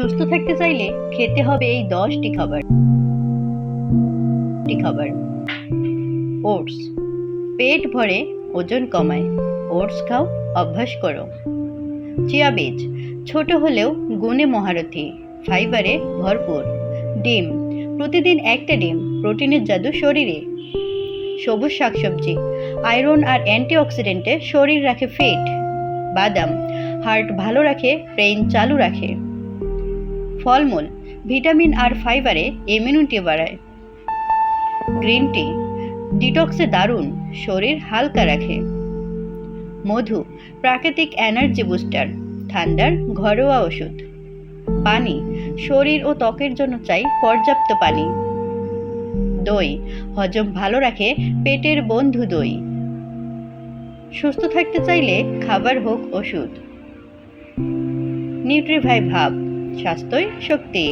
সুস্থ থাকতে চাইলে খেতে হবে এই দশটি খাবার। খাবার। ওটস। পেট ভরে ওজন কমায়। ওটস খাও, অভ্যাস করো। চিয়া বীজ। ছোট হলেও গুণে মহারথী। ফাইবারে ভরপুর। ডিম। প্রতিদিন একটা ডিম প্রোটিনের জাদু শরীরে। সবুজ শাকসবজি। আয়রন আর অ্যান্টিঅক্সিডেন্টে শরীর রাখে ফিট। বাদাম। হার্ট ভালো রাখে, ব্রেইন চালু রাখে। ফলমূল, ভিটামিন আর ফাইবারে ইমিউনিটি বাড়ায়। গ্রিন টি, ডিটক্সে দারুণ, শরীর হালকা রাখে। মধু, প্রাকৃতিক এনার্জি বুস্টার, ঠান্ডার ঘরোয়া ওষুধ। পানি, শরীর ও ত্বকের জন্য চাই পর্যাপ্ত পানি। দই, হজম ভালো রাখে পেটের বন্ধু দই। সুস্থ থাকতে চাইলে খাবার হোক ওষুধ। নিউট্রিভাই ভাব স্বাস্থ্যই শক্তি।